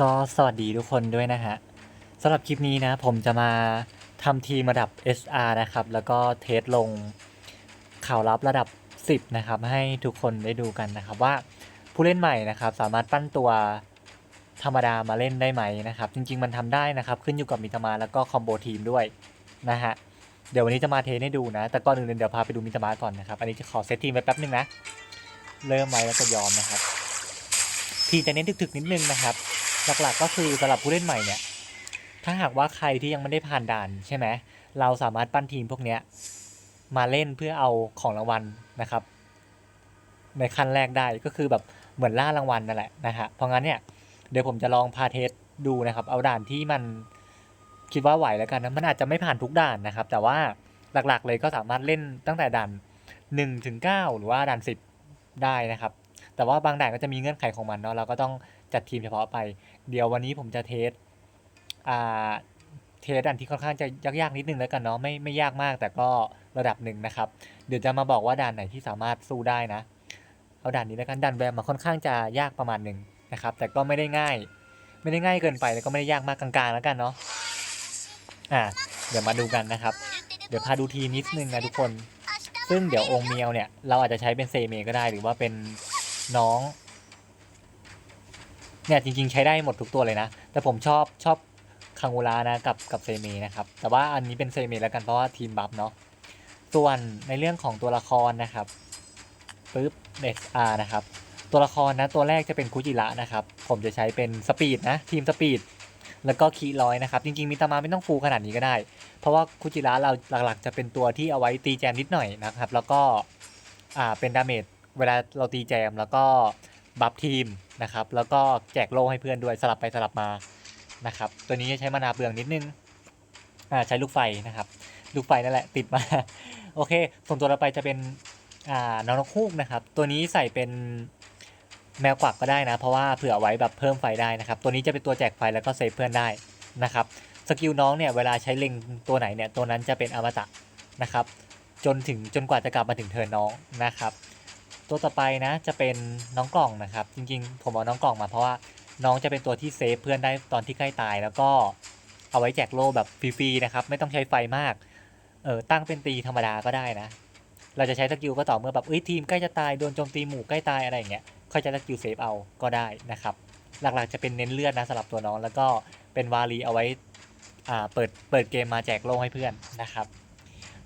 ก็สวัสดีทุกคนด้วยนะฮะสำหรับคลิปนี้นะผมจะมาทำทีมระดับ SR นะครับ แล้วก็เทสลงข่าวลับระดับ 10 นะครับ ให้ทุกคนได้ดูกันนะครับ ว่าผู้เล่นใหม่นะครับ สามารถปั้นตัวธรรมดามาเล่นได้ไหมนะครับ จริง ๆ มันทำได้นะครับ ขึ้นอยู่กับมิตามาแล้วก็คอมโบทีมด้วยนะฮะเดี๋ยววันนี้จะมาเทสให้ดูนะ แต่ก่อนอื่นเดี๋ยวพาไปดูมิตามาก่อนนะครับ อันนี้จะขอเซตทีมไปแป๊บนึงนะ เริ่มไว้แล้วก็ยอมนะครับ ทีจะเน้นถึกๆนิดนึงนะครับ หลักๆก็คือสำหรับผู้เล่นใหม่เนี่ย ถ้าหากว่าใครที่ยังไม่ได้ผ่านด่านใช่ไหมเราสามารถปั้นทีมพวกเนี้ยมาเล่นเพื่อเอาของรางวัลนะครับ ในขั้นแรกได้ก็คือแบบเหมือนล่ารางวัลนั่นแหละนะฮะเพราะงั้นเนี่ยเดี๋ยวผมจะลองพาเทสดูนะครับ เอาด่านที่มันคิดว่าไหวแล้วกันนะมันอาจจะไม่ผ่านทุกด่านนะครับ แต่ว่าหลักๆเลยก็สามารถเล่นตั้งแต่ด่าน1ถึง9หรือว่าด่าน 10 ได้นะครับ แต่ว่าบางด่านก็จะมีเงื่อนไขของมันเนาะเราก็ต้อง จัดทีมเฉพาะไป เดี๋ยววันนี้ผมจะเทสอ่าเทสด่านที่ค่อนข้างจะยากๆนิดนึงแล้วกันเนาะไม่ไม่ยากมากแต่ก็ระดับหนึ่งนะครับ เดี๋ยวจะมาบอกว่าด่านไหนที่สามารถสู้ได้นะ เอาด่านนี้แล้วกันด่านแวมมาค่อนข้างจะยากประมาณหนึ่งนะครับ แต่ก็ไม่ได้ง่าย ไม่ได้ง่ายเกินไปแล้วก็ไม่ได้ยากมากกลางๆแล้วกันเนาะอ่าเดี๋ยวมาดูกันนะครับ เดี๋ยวพาดูทีนิดนึงนะทุกคน ซึ่งเดี๋ยวองเมียวเนี่ยเราอาจจะใช้เป็นเซเมก็ได้หรือว่าเป็นน้อง เนี่ยจริง ๆ ใช้ได้หมดทุกตัวเลยนะ แต่ผมชอบชอบคังอูรานะกับกับเซเมนะครับ แต่ว่าอันนี้เป็นเซเมแล้วกันเพราะว่าทีมบัฟเนาะส่วนในเรื่องของตัวละครนะครับปึ๊บ XR นะครับ ตัวละครนะตัวแรกจะเป็นคุจิระนะครับ ผมจะใช้เป็นสปีดนะทีมสปีดแล้วก็คีร้อยนะครับ จริง ๆ มีตามาไม่ต้องฟูขนาดนี้ก็ได้ เพราะว่าคุจิระเราหลักๆ จะเป็นตัวที่เอาไว้ตีแจมนิดหน่อยนะครับ แล้วก็อ่าเป็นดาเมจเวลาเราตีแจมแล้วก็บัฟทีม นะครับ แล้วก็แจกโล่ให้เพื่อนด้วยสลับไปสลับมานะครับ ตัวนี้ใช้มานาเปลืองนิดนึงอ่าใช้ลูกไฟนะครับ ลูกไฟนั่นแหละติดมา โอเค ส่วนตัวเราไปจะเป็นอ่าน้องนกฮูกนะครับ ตัวนี้ใส่เป็นแมวกวักก็ได้นะ เพราะว่าเผื่อไว้แบบเพิ่มไฟได้นะครับ ตัวนี้จะเป็นตัวแจกไฟแล้วก็เซฟเพื่อนได้นะครับ สกิลน้องเนี่ยเวลาใช้เล็งตัวไหนเนี่ยตัวนั้นจะเป็นอมตะนะครับ จนถึงจนกว่าจะกลับมาถึงเทิร์นน้องนะครับ ตัวต่อไปนะจะเป็นน้องกล่องนะครับ จริงๆ ผมเอาน้องกล่องมาเพราะว่าน้องจะเป็นตัวที่เซฟเพื่อนได้ตอนที่ใกล้ตาย แล้วก็เอาไว้แจกโล่แบบฟรีๆนะครับไม่ต้องใช้ไฟมากเออตั้งเป็นตีธรรมดาก็ได้นะ เราจะใช้สกิลก็ต่อเมื่อแบบเอ้ยทีมใกล้จะตายโดนโจมตีหมู่ใกล้ตายอะไรอย่างเงี้ยค่อยใช้สกิลเซฟเอาก็ได้นะครับ หลักๆจะเป็นเน้นเลือดนะสำหรับตัวน้องแล้วก็เป็นวาลีเอาไว้อ่าเปิดเปิดเกมมาแจกโล่ให้เพื่อนนะครับ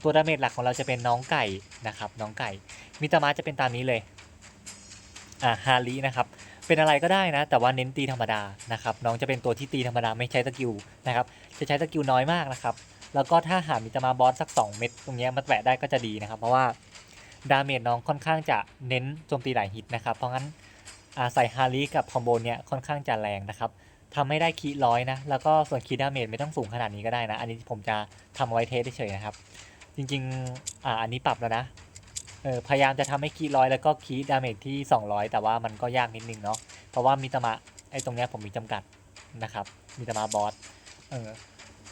ตัวดาเมจหลักของเราจะเป็นน้องไก่นะครับ น้องไก่ มิตามาจะเป็นตามนี้เลย อ่าฮารินะครับ เป็นอะไรก็ได้นะ แต่ว่าเน้นตีธรรมดานะครับ น้องจะเป็นตัวที่ตีธรรมดาไม่ใช้สกิลนะครับ จะใช้สกิลน้อยมากนะครับ แล้วก็ถ้าหามิตามาบอสสัก 2 เม็ดตรงนี้มันแตะได้ก็จะดีนะครับ เพราะว่าดาเมจน้องค่อนข้างจะเน้นโจมตีหลายฮิตนะครับ เพราะงั้นอ่าใส่ฮาริกับคอมโบเนี้ยค่อนข้างจะแรงนะครับทำให้ได้คีย์ร้อยนะ แล้วก็ส่วนคีย์ดาเมจไม่ต้องสูงขนาดนี้ก็ได้นะ อันนี้ผมจะทำไว้เทสเฉยๆนะครับ จริงๆ อ่า อันนี้ปรับแล้วนะ เออ พยายามจะทำให้คีย์ร้อยแล้วก็คีย์ดาเมจที่ 200 แต่ว่ามันก็ยากนิดนึงเนาะ เพราะว่ามิตมะไอ้ตรงเนี้ยผมมีจำกัดนะครับมิตมะบอส เออ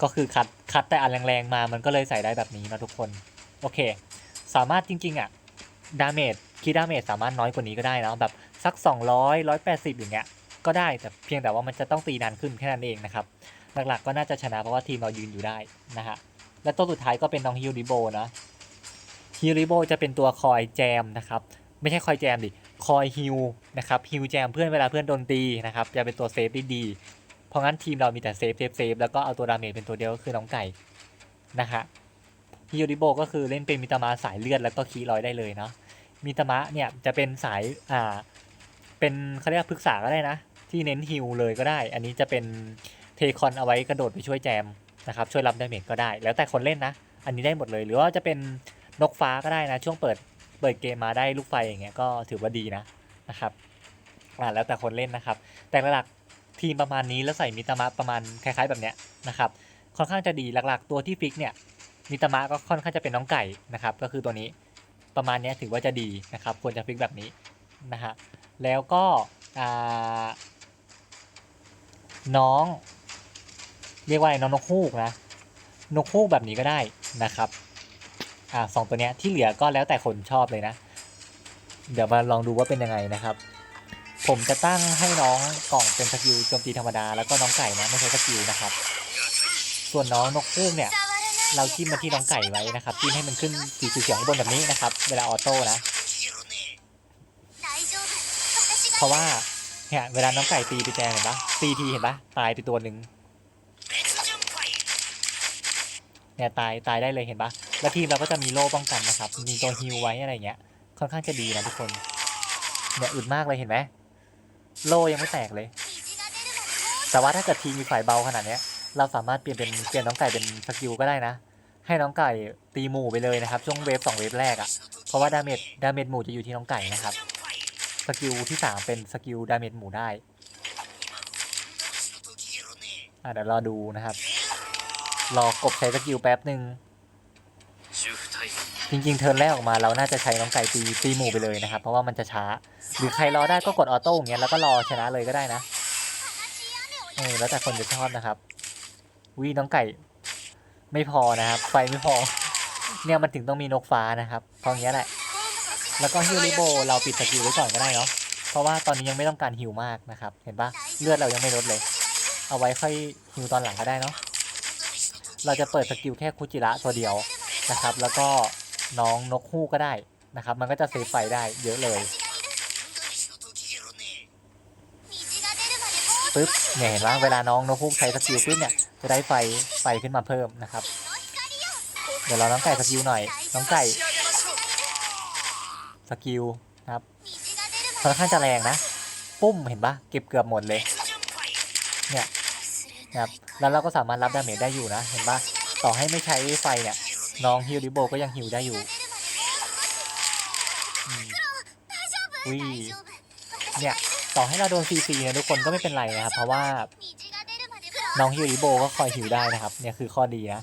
ก็คือคัดคัดแต่อันแรงๆมา มันก็เลยใส่ได้แบบนี้นะทุกคน โอเค สามารถจริงๆอะ ดาเมจคีย์ดาเมจสามารถน้อยกว่านี้ก็ได้นะแบบสัก 200 180 อย่างเงี้ย ก็ได้ แต่เพียงแต่ว่ามันจะต้องตีนานขึ้นแค่นั้นเองนะครับ หลักๆก็น่าจะชนะเพราะว่าทีมเรายืนอยู่ได้นะฮะ และตัวสุดท้ายก็เป็นน้องฮิวริโบนะฮิวริโบจะเป็นตัวคอยแจมนะครับ ไม่ใช่คอยแจมดิ คอยฮิวนะครับฮิวแจมเพื่อนเวลาเพื่อนโดนตีนะครับจะเป็นตัวเซฟได้ดี เพราะงั้นทีมเรามีแต่เซฟเซฟเซฟแล้วก็เอาตัวดาเมจเป็นตัวเดียวก็คือน้องไก่นะฮะฮิวริโบก็คือเล่นเป็นมิตามาสายเลือดแล้วก็คีย์ลอยได้เลยเนาะมิตามะเนี่ยจะเป็นสายอ่าเป็นเขาเรียกว่าปรึกษาก็ได้นะ ที่เน้นฮิลเลยก็ได้ อันนี้จะเป็นเทคอนเอาไว้กระโดดไปช่วยแจม นะครับช่วยรับดาเมจก็ได้ แล้วแต่คนเล่นนะ อันนี้ได้หมดเลย หรือว่าจะเป็นนกฟ้าก็ได้นะ ช่วงเปิดเปิดเกมมาได้ลูกไฟอย่างเงี้ยก็ถือว่าดีนะนะครับอ่าแล้วแต่คนเล่นนะครับ แต่หลักๆทีมประมาณนี้แล้วใส่มิตามะประมาณคล้ายๆแบบเนี้ยนะครับค่อนข้างจะดีหลักๆ ตัวที่ฟิกเนี่ยมิตามะก็ค่อนข้างจะเป็นน้องไก่นะครับก็คือตัวนี้ประมาณเนี้ยถือว่าจะดีนะครับควรจะฟิกแบบนี้นะฮะแล้วก็น้อง เรียกว่าอะไรน้องนกฮูกนะ นกฮูกแบบนี้ก็ได้นะครับอ่าสองตัวเนี้ยที่เหลือก็แล้วแต่คนชอบเลยนะ เดี๋ยวมาลองดูว่าเป็นยังไงนะครับ ผมจะตั้งให้น้องกล่องเป็นสกิลโจมตีธรรมดาแล้วก็น้องไก่นะไม่ใช่สกิลนะครับ ส่วนน้องนกฮูกเนี่ยเราจิ้มมาที่น้องไก่ไว้นะครับจิ้มให้มันขึ้นสีเขียวข้างบนแบบนี้นะครับ เวลาออโต้นะเพราะว่าเนี่ยเวลาน้องไก่ตีไปแจงเห็นปะตีทีเห็นปะตายไปตัวหนึ่ง เนี่ยตายตายได้เลยเห็นปะแล้วทีมเราก็จะมีโล่ป้องกันนะครับ มีตัวฮิวไว้อะไรเงี้ย ค่อนข้างจะดีนะทุกคน เนี่ยอึดมากเลยเห็นไหมโล่ยังไม่แตกเลย แต่ว่าถ้าเกิดทีมมีฝ่ายเบาขนาดเนี้ย เราสามารถเปลี่ยนเป็นเปลี่ยนน้องไก่เป็นสกิลก็ได้นะ ให้น้องไก่ตีหมู่ไปเลยนะครับ ช่วงเวฟสองเวฟแรกอะ่ะ เพราะว่าดาเมจดาเมจหมู่จะอยู่ที่น้องไก่นะครับ สกิลที่สามเป็นสกิลดาเมจหมู่ได้อะเดี๋ยวรอดูนะครับ รอกบใช้สกิลแป๊บหนึ่งจริงๆเทิร์นแรกออกมาเราน่าจะใช้น้องไก่ตีตีหมู่ไปเลยนะครับ เพราะว่ามันจะช้า หรือใครรอได้ก็กดออโต้อย่างเงี้ยแล้วก็รอชนะเลยก็ได้นะเออแล้วแต่คนจะชอบนะครับวิน้องไก่ไม่พอนะครับ ไฟไม่พอ เนี่ยมันถึงต้องมีนกฟ้านะครับเพราะอย่างเงี้ยแหละ แล้วก็ฮิวริโบเราปิดสกิลไว้ก่อนก็ได้เนาะเพราะว่าตอนนี้ยังไม่ต้องการฮิวมากนะครับ เห็นปะเลือดเรายังไม่ลดเลย เอาไว้ค่อยฮิวตอนหลังก็ได้เนาะ เราจะเปิดสกิลแค่คุจิระตัวเดียวนะครับ แล้วก็น้องนกฮูกก็ได้นะครับ มันก็จะเซฟไฟได้เยอะเลยปึ๊บเนี่ยเห็นว่าเวลาน้องนกฮูกใช้สกิลปุ๊บเนี่ยจะได้ไฟไฟขึ้นมาเพิ่มนะครับ เดี๋ยวเราน้องไก่สกิลหน่อย น้องไก่สกิลนะครับค่อนข้างจะแรงนะ ปุ้มเห็นปะเก็บเกือบหมดเลย เนี่ย นะครับแล้วเราก็สามารถรับดาเมจได้อยู่นะ เห็นปะต่อให้ไม่ใช้ไฟเนี่ยน้องฮิวริโบก็ยังฮิวได้อยู่อืมวิเนี่ยต่อให้เราโดนซีซีนะทุกคนก็ไม่เป็นไรนะครับ เพราะว่าน้องฮิวริโบก็คอยฮิวได้นะครับ เนี่ยคือข้อดีนะ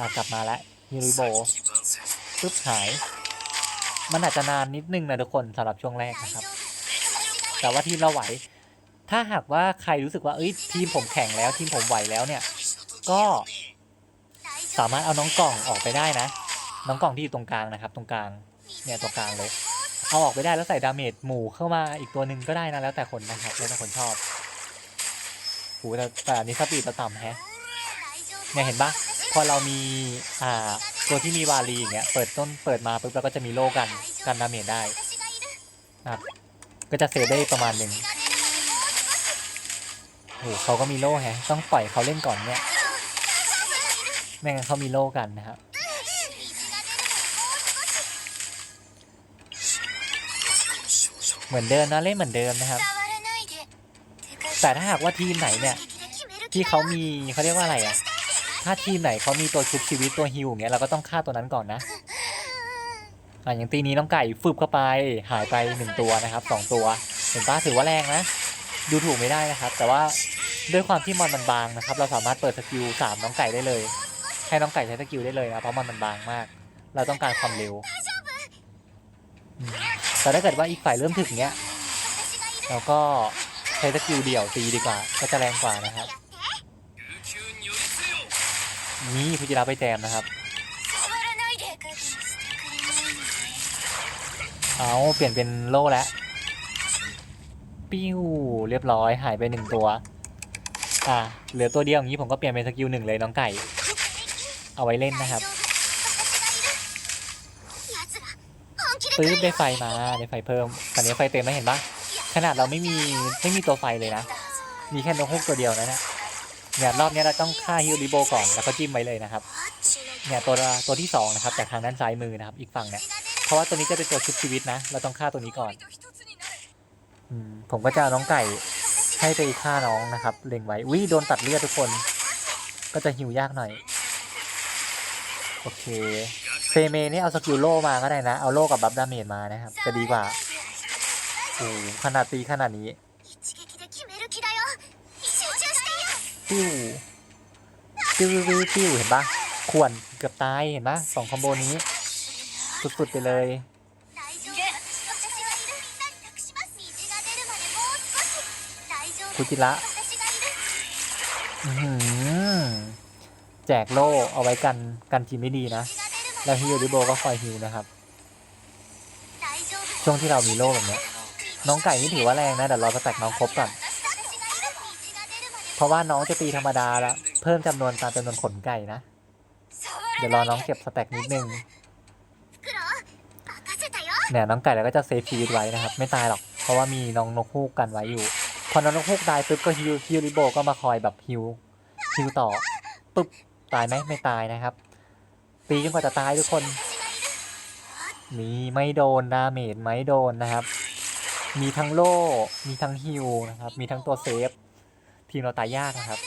อะกลับมาแล้วฮิวริโบปึ๊บหาย มันอาจจะนานนิดนึงนะทุกคนสำหรับช่วงแรกนะครับ แต่ว่าทีมเราไหว ถ้าหากว่าใครรู้สึกว่าเอ้ยทีมผมแข็งแล้วทีมผมไหวแล้วเนี่ย ก็สามารถเอาน้องกล่องออกไปได้นะ น้องกล่องที่อยู่ตรงกลางนะครับ ตรงกลางเนี่ยตรงกลางเลย เอาออกไปได้แล้วใส่ดาเมจหมู่เข้ามาอีกตัวหนึ่งก็ได้นะแล้วแต่คนนะครับแล้วแต่คนชอบโหแต่แต่อันนี้สปีดต่ำแฮะเนี่ยเห็นปะพอเรามีอ่าตัวที่มีวาลีอย่างเงี้ยเปิดต้นเปิดมาปุ๊บเราก็จะมีโล่กันกันดาเมจได้นะครับก็จะเซฟได้ประมาณหนึ่ง โหเขาก็มีโล่แฮะต้องปล่อยเขาเล่นก่อนเนี่ยไม่งั้นเขามีโล่กันนะครับเหมือนเดิมนะเล่นเหมือนเดิมนะครับ แต่ถ้าหากว่าทีมไหนเนี่ย ที่เขามีเขาเรียกว่าอะไรอะถ้าทีมไหนเขามีตัวชุบชีวิตตัวฮิวเงี้ยเราก็ต้องฆ่าตัวนั้นก่อนนะอะอย่างตีนี้น้องไก่ฟึบเข้าไปหายไปหนึ่งตัวนะครับสองตัวเห็นป้าถือว่าแรงนะ ดูถูกไม่ได้นะครับ แต่ว่าด้วยความที่มอนมันบางนะครับ เราสามารถเปิดสกิลสามน้องไก่ได้เลย ให้น้องไก่ใช้สกิลได้เลยนะเพราะมอนมันบางมาก เราต้องการความเร็ว แต่ถ้าเกิดว่าอีกฝ่ายเริ่มถึงเนี้ยเราก็ใช้สกิลเดี่ยวตีดีกว่า ก็จะแรงกว่านะครับนี่พุจิระไปแจมนะครับ เอาเปลี่ยนเป็นโล่แล้ว ปิ้วเรียบร้อยหายไปหนึ่งตัว อ่าเหลือตัวเดียวอย่างนี้ผมก็เปลี่ยนเป็นสกิลหนึ่งเลยน้องไก่ เอาไว้เล่นนะครับปื๊บได้ไฟมาได้ไฟเพิ่มตอนนี้ไฟเต็มแล้วเห็นปะขนาดเราไม่มีไม่มีตัวไฟเลยนะ มีแค่นกฮูกตัวเดียวนะเนี่ยเนี่ยรอบนี้เราต้องฆ่าฮิวริโบก่อนแล้วก็จิ้มไว้เลยนะครับ เนี่ยตัวตัวที่สองนะครับจากทางด้านซ้ายมือนะครับ อีกฝั่งเนี่ยเพราะว่าตัวนี้จะเป็นตัวชุบชีวิตนะ เราต้องฆ่าตัวนี้ก่อน ผมก็จะเอาน้องไก่ให้ไปฆ่าน้องนะครับ เล็งไว้อุ้ยโดนตัดเลือดทุกคน ก็จะหิวยากหน่อย โอเค เฟเมนี่เอาสกิลโล่มาก็ได้นะ เอาโล่กับบัฟดาเมจมานะครับ จะดีกว่าโอ้ขนาดตีขนาดนี้ปิ้วปิ้วปิ้วปิ้วเห็นปะขวนเกือบตายเห็นปะสองคอมโบนี้ สุดๆไปเลย คุจิระอื้อหือแจกโล่เอาไว้กันกันทีมไม่ดีนะ แล้วฮิวริโบก็คอยฮิวนะครับ ช่วงที่เรามีโล่แบบนี้น้องไก่นี่ถือว่าแรงนะ เดี๋ยวรอสแต็กน้องครบก่อน เพราะว่าน้องจะตีธรรมดาแล้วเพิ่มจำนวนตามจำนวนขนไก่นะ เดี๋ยวรอน้องเก็บสแต็กนิดนึงเนี่ยน้องไก่เราก็จะเซฟชีวิตไว้นะครับ ไม่ตายหรอก เพราะว่ามีน้องนกฮูกกันไว้อยู่ พอน้องนกฮูกตายปุ๊บก็ฮิวฮิวริโบก็มาคอยแบบฮิวฮิวต่อปุ๊บตายไหมไม่ตายนะครับตีจนกว่าจะตายทุกคนมีไม่โดนดาเมจไม่โดนนะครับ มีทั้งโล่มีทั้งฮิวนะครับ มีทั้งตัวเซฟ ทีมเราตายยากนะครับ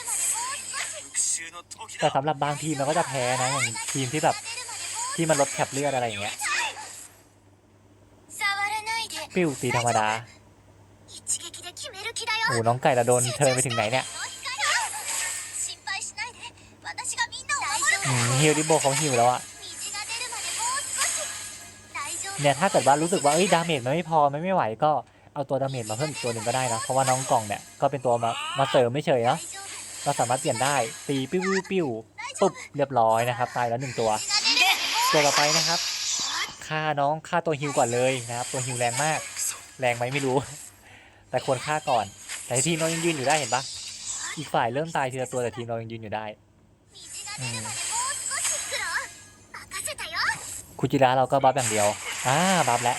แต่สำหรับบางทีมเราก็จะแพ้นะอย่างทีมที่แบบที่มันลดแคปเลือดอะไรอย่างเงี้ยปิ้วตีธรรมดา โอ้โหน้องไก่เราโดนเทิร์นไปถึงไหนเนี่ยอืมฮิวดิโบเขาฮิวแล้วอะเนี่ยถ้าเกิดว่ารู้สึกว่าเอ้ยดาเมจมันไม่พอมันไม่ไหวก็เอาตัวดาเมจมาเพิ่มอีกตัวหนึ่งก็ได้นะเพราะว่าน้องกล่องเนี่ยก็เป็นตัวมามาเสริมไม่เฉยเนาะเราสามารถเปลี่ยนได้ตีปิ้วปิ้วปิ้วปุ๊บเรียบร้อยนะครับ ตายแล้วหนึ่งตัว ตัวต่อไปนะครับฆ่าน้องฆ่าตัวฮิวก่อนเลยนะครับ ตัวฮิวแรงมาก แรงไหมไม่รู้ แต่ควรฆ่าก่อน แต่ทีมเรายังยืนอยู่ได้เห็นปะอีกฝ่ายเริ่มตายทีละตัวแต่ทีมเรายังยืนอยู่ได้คุจิระเราก็บัฟอย่างเดียวอ่าบัฟแล้ว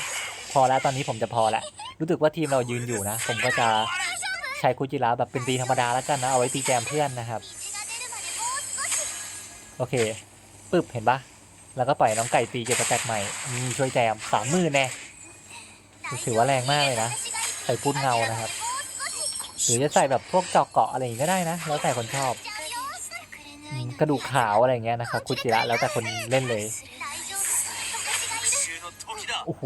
พอแล้วตอนนี้ผมจะพอแล้วรู้สึกว่าทีมเรายืนอยู่นะ ผมก็จะใช้คุจิระแบบเป็นตีธรรมดาแล้วกันนะเอาไว้ตีแจมเพื่อนนะครับ โอเคปึ๊บเห็นปะแล้วก็ปล่อยน้องไก่ตีเก็บสแตกใหม่มีช่วยแจมสามมือแน่ถือว่าแรงมากเลยนะใส่พุดเงานะครับ หรือจะใส่แบบพวกเจาะเกาะอะไรอย่างนี้ก็ได้นะ แล้วแต่คนชอบอืมกระดูกขาวอะไรอย่างเงี้ยนะครับคุจิระแล้วแต่คนเล่นเลยโอ้โห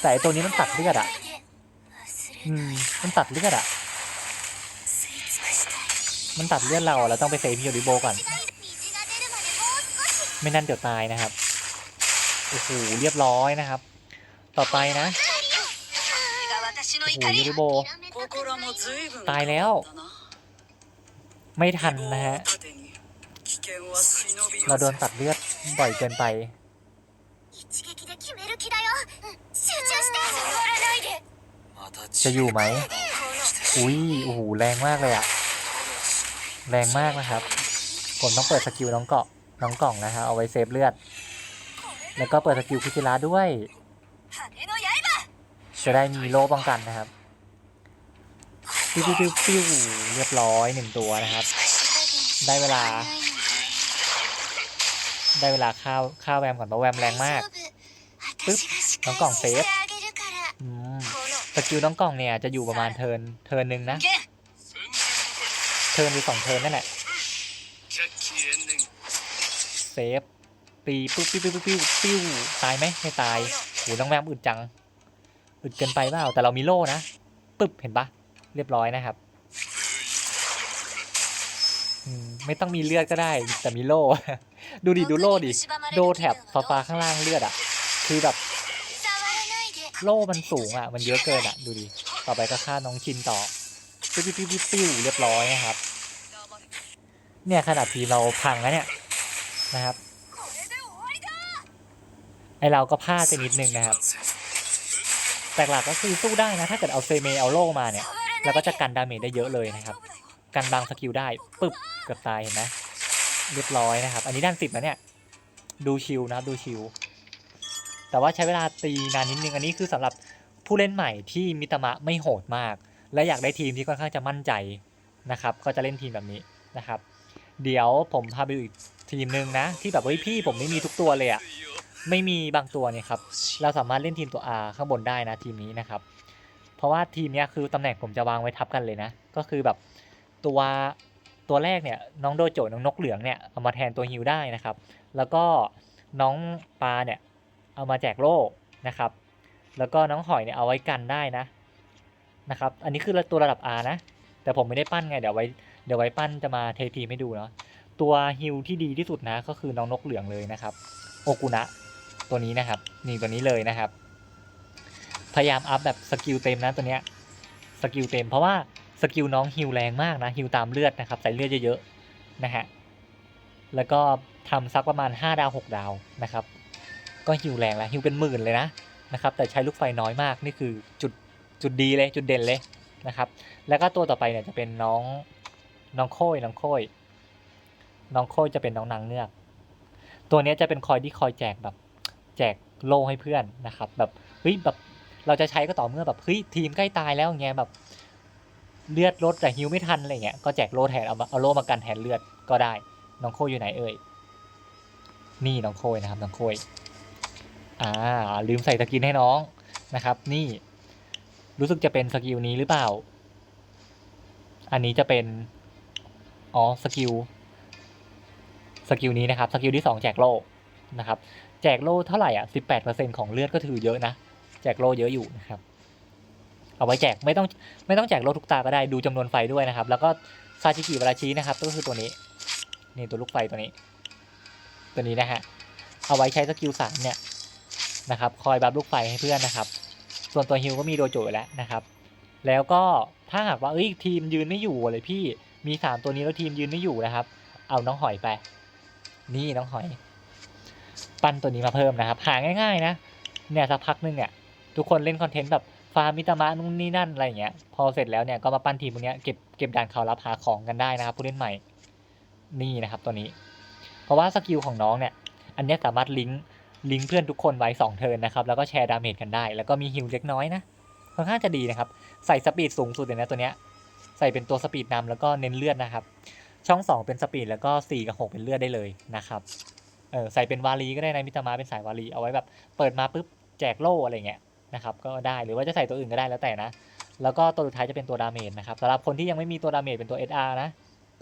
แต่ไอ้ตัวนี้มันตัดเลือดอะอืมมันตัดเลือดอะมันตัดเลือดเราเราต้องไปเซฟพิโยริโบก่อน ไม่นั่นเดี๋ยวตายนะครับโอ้โหเรียบร้อยนะครับ ต่อไปนะโอ้โหยูริโบ ตายแล้ว ไม่ทันนะฮะ เราโดนตัดเลือดบ่อยเกินไปจะอยู่ไหม อุ้ย โอ้โห แรงมากเลยอะแรงมากนะครับ ผมต้องเปิดสกิลน้องเกาะ น้องกล่องนะฮะ เอาไว้เซฟเลือด แล้วก็เปิดสกิลคุจิระด้วย จะได้มีโล่ป้องกันนะครับ ปิ้วปิ้วปิ้วปิ้วเรียบร้อยหนึ่งตัวนะครับ ได้เวลา ได้เวลาข้าวข้าวแวมก่อนเพราะแวมแรงมากปึ๊บน้องกล่องเซฟอืมสกิลน้องกล่องเนี่ยจะอยู่ประมาณเทินเทินหนึ่งนะ เทินหรือสองเทินนั่นแหละเซฟตีปุ๊บปิ้วปิ้วปิ้วปิ้วปิ้วตายไหมไม่ตายโหน้องแวมอึดจัง อึดเกินไปเปล่าแต่เรามีโล่นะปึ๊บเห็นปะ เรียบร้อยนะครับไม่ต้องมีเลือดก็ได้ แต่มีโล่ ดูดิดูโล่ดิโดแถบฟ้าฟ้าข้างล่างเลือดอะ คือแบบ โล่มันสูงอะ มันเยอะเกินอะ ดูดิ ต่อไปก็ฆ่าน้องชินต่อปิ้วปิ้วปิ้วปิ้วปิ้วเรียบร้อยนะครับ เนี่ยขนาดทีเราพังแล้วเนี่ยนะครับ ไอเราก็พลาดไปนิดนึงนะครับ แต่หลักก็คือสู้ได้นะ ถ้าเกิดเอาเซเมเอาโล่มาเนี่ย เราก็จะกันดาเมจได้เยอะเลยนะครับ กันบางสกิลได้ปึ๊บเกือบตายเห็นไหมเรียบร้อยนะครับ อันนี้ด้านสิบแล้วเนี่ย ดูชิลนะดูชิลแต่ว่าใช้เวลาตีนานนิดนึง อันนี้คือสำหรับผู้เล่นใหม่ที่มิตามะไม่โหดมาก และอยากได้ทีมที่ค่อนข้างจะมั่นใจนะครับ ก็จะเล่นทีมแบบนี้นะครับ เดี๋ยวผมพาไปดูอีกทีมหนึ่งนะ ที่แบบเฮ้ยพี่ผมไม่มีทุกตัวเลยอะไม่มีบางตัวเนี่ยครับ เราสามารถเล่นทีมตัว R ข้างบนได้นะทีมนี้นะครับ เพราะว่าทีมเนี้ยคือตำแหน่งผมจะวางไว้ทับกันเลยนะ ก็คือแบบตัวตัวแรกเนี่ยน้องโดโจน้องนกเหลืองเนี่ยเอามาแทนตัวฮิวได้นะครับ แล้วก็น้องปลาเนี่ยเอามาแจกโล่นะครับ แล้วก็น้องหอยเนี่ยเอาไว้กันได้นะนะครับ อันนี้คือตัวระดับ R นะ แต่ผมไม่ได้ปั้นไงเดี๋ยวไว้เดี๋ยวไว้ปั้นจะมาเททีมให้ดูเนาะตัวฮิวที่ดีที่สุดนะก็คือน้องนกเหลืองเลยนะครับ โอกุนะตัวนี้นะครับนี่ตัวนี้เลยนะครับ พยายามอัพแบบสกิลเต็มนะตัวเนี้ยสกิลเต็มเพราะว่าสกิลน้องฮิวแรงมากนะฮิวตามเลือดนะครับใส่เลือดเยอะๆนะฮะแล้วก็ทำซักประมาณ 5 ดาว 6 ดาวนะครับ ก็ฮิวแรงแล้วฮิวเป็นหมื่นเลยนะนะครับ แต่ใช้ลูกไฟน้อยมากนี่คือจุดจุดดีเลยจุดเด่นเลยนะครับ แล้วก็ตัวต่อไปเนี่ยจะเป็นน้องน้องโค้ยน้องโค้ยน้องโค้ยจะเป็นน้องนางเงือกตัวเนี้ยจะเป็นคอยที่คอยแจกแบบ แจกโล่ให้เพื่อนนะครับ แบบเฮ้ยแบบ เราจะใช้ก็ต่อเมื่อแบบเฮ้ยทีมใกล้ตายแล้วเงี้ยแบบเลือดลดแต่ฮิวไม่ทันอะไรเงี้ยก็แจกโลแทนเอาเอาโลมากันแทนเลือดก็ได้น้องโคอยู่ไหนเอ่ยนี่น้องโคยนะครับน้องโคยอ่าลืมใส่สกินให้น้องนะครับ นี่รู้สึกจะเป็นสกิลนี้หรือเปล่า อันนี้จะเป็นอ๋อสกิลสกิลนี้นะครับสกิลที่สองแจกโลนะครับ แจกโลเท่าไหร่อะสิบแปดเปอร์เซ็นของเลือดก็ถือเยอะนะ จกโล่เยอะอยู่นะครับ เอาไว้แจกไม่ต้องไม่ต้องแจกโล่ทุกตาก็ได้ดูจำนวนไฟด้วยนะครับ แล้วก็ซาชิกิวราชินะครับก็คือตัวนี้ นี่ตัวลูกไฟตัวนี้ ตัวนี้นะฮะเอาไว้ใช้สกิลสามเนี่ยนะครับ คอยบัฟลูกไฟให้เพื่อนนะครับ ส่วนตัวฮิวก็มีโดโจอยู่แล้วนะครับ แล้วก็ถ้าหากว่าเอ้ยทีมยืนไม่อยู่เลยพี่มีสามตัวนี้แล้วทีมยืนไม่อยู่นะครับ เอาน้องหอยไป นี่น้องหอย ปั้นตัวนี้มาเพิ่มนะครับ หาง่าย ๆ นะเนี่ยสักพักนึงเนี่ย ทุกคนเล่นคอนเทนต์แบบฟาร์มมิตามะนู่นนี่นั่นอะไรอย่างเงี้ยพอเสร็จแล้วเนี่ยก็มาปั้นทีมพวกเนี้ยเก็บเก็บด่านเขารับหาของกันได้นะครับผู้เล่นใหม่นี่นะครับตัวนี้ เพราะว่าสกิลของน้องเนี่ยอันเนี้ยสามารถลิงก์ลิงก์เพื่อนทุกคนไว้2เทิร์นนะครับแล้วก็แชร์ดาเมจกันได้ แล้วก็มีฮิลเล็กน้อยนะค่อนข้างจะดีนะครับใส่สปีดสูงสุดเลยนะตัวเนี้ยใส่เป็นตัวสปีดนำแล้วก็เน้นเลือดนะครับ ช่อง 2 เป็นสปีดแล้วก็ 4 กับ 6 เป็นเลือดได้เลยนะครับเออใส่เป็นวาลีก็ได้นะมิตามะเป็นสายวาลีเอาไว้แบบ เปิดมาปุ๊บแจกโล่อะไรเงี้ย นะครับก็ได้หรือว่าจะใส่ตัวอื่นก็ได้แล้วแต่นะ แล้วก็ตัวสุดท้ายจะเป็นตัวดาเมจนะครับสำหรับคนที่ยังไม่มีตัวดาเมจเป็นตัว SR นะ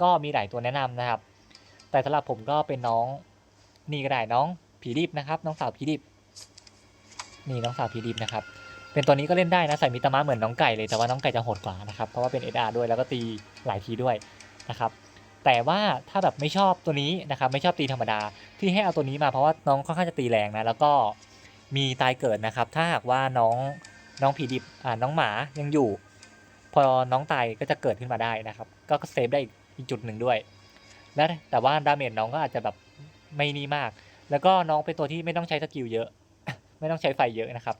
ก็มีหลายตัวแนะนำนะครับ แต่สำหรับผมก็เป็นน้องนี่ก็ได้น้องผีดิบนะครับ น้องสาวผีดิบนี่น้องสาวผีดิบนะครับ เป็นตัวนี้ก็เล่นได้นะใส่มิตามะเหมือนน้องไก่เลยแต่ว่าน้องไก่จะโหดกว่านะครับเพราะว่าเป็น SR ด้วยแล้วก็ตีหลายทีด้วยนะครับแต่ว่าถ้าแบบไม่ชอบตัวนี้นะครับไม่ชอบตีธรรมดาที่ให้เอาตัวนี้มาเพราะว่าน้องค่อนข้างจะตีแรงนะแล้วก็ มีตายเกิดนะครับ ถ้าหากว่าน้องน้องผีดิบอ่าน้องหมายังอยู่ พอน้องตายก็จะเกิดขึ้นมาได้นะครับ ก็เซฟได้อีกจุดหนึ่งด้วย แล้วแต่ว่าดาเมจน้องก็อาจจะแบบไม่นี่มาก แล้วก็น้องเป็นตัวที่ไม่ต้องใช้สกิลเยอะ ไม่ต้องใช้ไฟเยอะนะครับ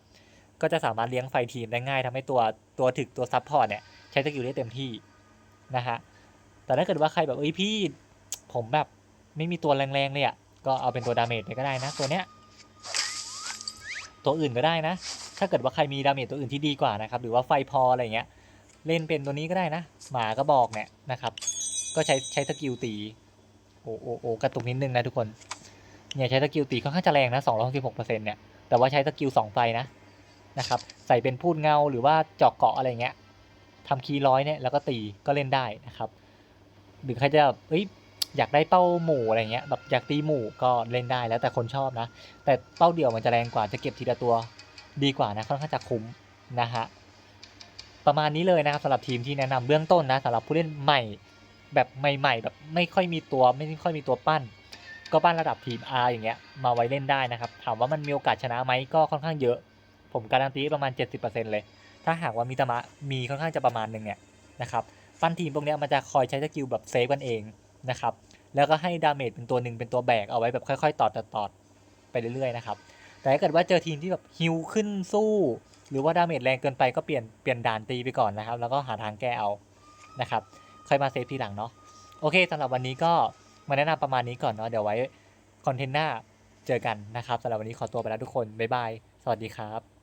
ก็จะสามารถเลี้ยงไฟทีมได้ง่ายทำให้ตัวตัวถึกตัวซับพอร์ตเนี่ยใช้สกิลได้เต็มที่นะฮะแต่ถ้าเกิดว่าใครแบบเอ้ยพี่ผมแบบไม่มีตัวแรงๆเลยอะ่ะก็เอาเป็นตัวดาเมจไปก็ได้นะตัวเนี้ย ตัวอื่นก็ได้นะ ถ้าเกิดว่าใครมีดาเมจตัวอื่นที่ดีกว่านะครับ หรือว่าไฟพออะไรเงี้ย เล่นเป็นตัวนี้ก็ได้นะ หมาก็บอกเนี่ยนะครับ ก็ใช้ใช้สกิลตี โอ้โอ้โอ้กระตุกนิดนึงนะทุกคน เนี่ยใช้สกิลตีค่อนข้างจะแรงนะสองร้อยสิบหกเปอร์เซ็นต์เนี่ย แต่ว่าใช้สกิลสองไฟนะนะครับ ใส่เป็นพูดเงาหรือว่าเจาะเกาะอะไรเงี้ยทำคีย์ร้อยเนี่ยแล้วก็ตีก็เล่นได้นะครับ หรือใครจะเอ้ย อยากได้เป้าหมู่อะไรเงี้ยแบบอยากตีหมู่ก็เล่นได้แล้วแต่คนชอบนะ แต่เป้าเดี่ยวมันจะแรงกว่าจะเก็บทีละตัวดีกว่านะค่อนข้างจะคุ้มนะฮะประมาณนี้เลยนะครับสำหรับทีมที่แนะนำเบื้องต้นนะสำหรับผู้เล่นใหม่แบบใหม่ ๆ แบบไม่ค่อยมีตัวไม่ค่อยมีตัวปั้น ก็ปั้นระดับทีม R อย่างเงี้ยมาไว้เล่นได้นะครับ ถามว่ามันมีโอกาสชนะไหมก็ค่อนข้างเยอะ ผมการันตีประมาณ 70%เลย ถ้าหากว่ามีตมะมีค่อนข้างจะประมาณหนึ่งเนี่ยนะครับปั้นทีมพวกเนี้ยมันจะคอยใช้สกิลแบบเซฟกันเอง นะครับ แล้วก็ให้ดาเมจเป็นตัวหนึ่งเป็นตัวแบกเอาไว้แบบค่อยๆตอดตอดตอดไปเรื่อยๆนะครับ แต่ถ้าเกิดว่าเจอทีมที่แบบฮิวขึ้นสู้ หรือว่าดาเมจแรงเกินไปก็เปลี่ยนเปลี่ยนด่านตีไปก่อนนะครับ แล้วก็หาทางแก้เอานะครับ ค่อยมาเซฟทีหลังเนาะ โอเคสำหรับวันนี้ก็มาแนะนำประมาณนี้ก่อนเนาะ เดี๋ยวไว้คอนเทนต์หน้าเจอกันนะครับสำหรับวันนี้ขอตัวไปแล้วทุกคน บ๊ายบาย สวัสดีครับ